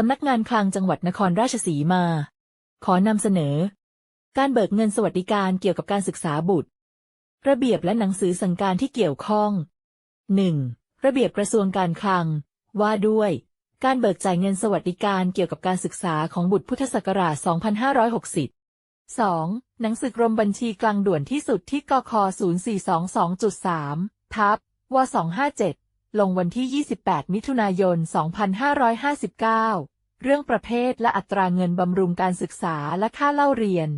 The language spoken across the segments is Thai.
สำนักงานคลังจังหวัดนครราชสีมา ขอนำเสนอ การเบิกเงินสวัสดิการเกี่ยวกับการศึกษาบุตร ระเบียบและหนังสือสั่งการที่เกี่ยวข้อง 1. ระเบียบกระทรวงการคลัง ว่าด้วย การเบิกจ่ายเงินสวัสดิการเกี่ยวกับการศึกษาของบุตรพุทธศักราช 2560 2. หนังสือกรมบัญชีกลางด่วนที่สุดที่กค0422.3 ทับว257 ลงวันที่ 28 มิถุนายน 2559 เรื่องประเภทและอัตราเงินบำรุงการศึกษาและค่าเล่าเรียน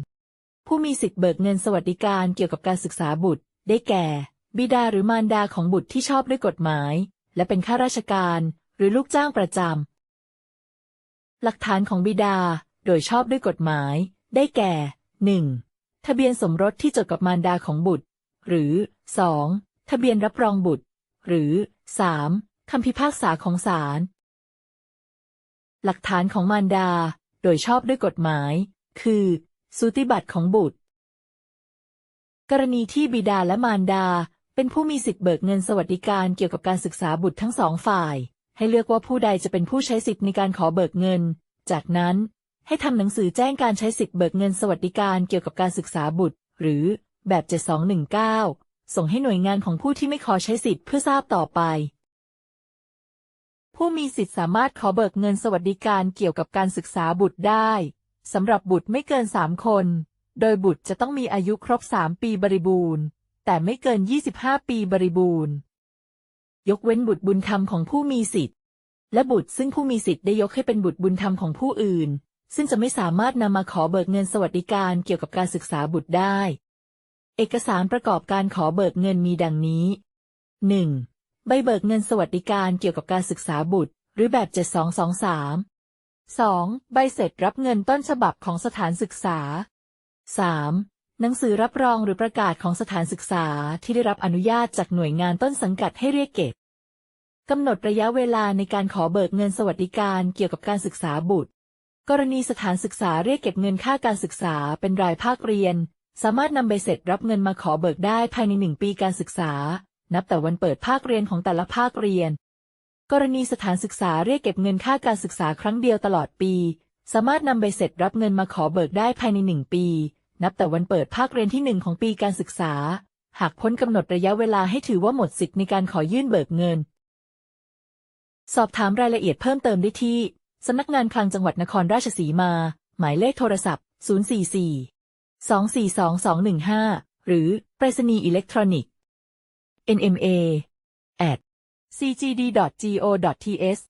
ผู้มีสิทธิ์เบิกเงินสวัสดิการเกี่ยวกับการศึกษาบุตร ได้แก่ บิดาหรือมารดาของบุตรที่ชอบด้วยกฎหมาย และเป็นข้าราชการ หรือลูกจ้างประจำ หลักฐานของบิดา โดยชอบด้วยกฎหมาย ได้แก่ 1. ทะเบียนสมรสที่จดกับมารดาของบุตร หรือ 2. ทะเบียนรับรองบุตร หรือ 3. คำพิพากษาของศาลหลักฐานของมารดา โดยชอบด้วยกฎหมาย คือ สูติบัตรของบุตร กรณีที่บิดาและมารดา เป็นผู้มีสิทธิ์เบิกเงินสวัสดิการเกี่ยวกับการศึกษาบุตรทั้งสองฝ่าย ให้เลือกว่าผู้ใดจะเป็นผู้ใช้สิทธิ์ในการขอเบิกเงิน จากนั้น ให้ทำหนังสือแจ้งการใช้สิทธิ์เบิกเงินสวัสดิการเกี่ยวกับการศึกษาบุตร หรือแบบ 7219 ส่งให้หน่วยงานของผู้ที่ไม่ขอใช้สิทธิ์เพื่อทราบต่อไป ผู้มีสิทธิ์สามารถขอเบิกเงินสวัสดิการเกี่ยวกับการศึกษาบุตรได้สำหรับบุตรไม่เกิน 3 คน โดยบุตรจะต้องมีอายุครบ 3 ปีบริบูรณ์ แต่ไม่เกิน 25 ปีบริบูรณ์ ยกเว้นบุตรบุญธรรมของผู้มีสิทธิ์ และบุตรซึ่งผู้มีสิทธิ์ได้ยกให้เป็นบุตรบุญธรรมของผู้อื่น ซึ่งจะไม่สามารถนำมาขอเบิกเงินสวัสดิการเกี่ยวกับการศึกษาบุตรได้ เอกสารประกอบการขอเบิกเงินมีดังนี้ 1. ใบเบิกเงินสวัสดิการเกี่ยวกับการศึกษาบุตร หรือแบบ 7223 2. ใบเสร็จรับเงินต้นฉบับของสถานศึกษา 3. หนังสือรับรองหรือประกาศของสถานศึกษาที่ได้รับอนุญาตจากหน่วยงานต้นสังกัดให้เรียกเก็บกำหนดระยะเวลาในการขอเบิกเงินสวัสดิการเกี่ยวกับการศึกษาบุตร กรณีสถานศึกษาเรียกเก็บเงินค่าการศึกษาเป็นรายภาคเรียน สามารถนำใบเสร็จรับเงินมาขอเบิกได้ภายในหนึ่งปีการศึกษา นับแต่วันเปิดภาคเรียนของแต่ละภาคเรียน กรณีสถานศึกษาเรียกเก็บเงินค่าการศึกษาครั้งเดียวตลอดปี สามารถนำใบเสร็จรับเงินมาขอเบิกได้ภายในหนึ่งปี นับแต่วันเปิดภาคเรียนที่หนึ่งของปีการศึกษา หากพ้นกำหนดระยะเวลาให้ถือว่าหมดสิทธิ์ในการขอยื่นเบิกเงิน สอบถามรายละเอียดเพิ่มเติมได้ที่สำนักงานคลังจังหวัดนครราชสีมา หมายเลขโทรศัพท์ 044 242 215 หรือไปรษณีย์อิเล็กทรอนิกส์ nma at cgd.go.th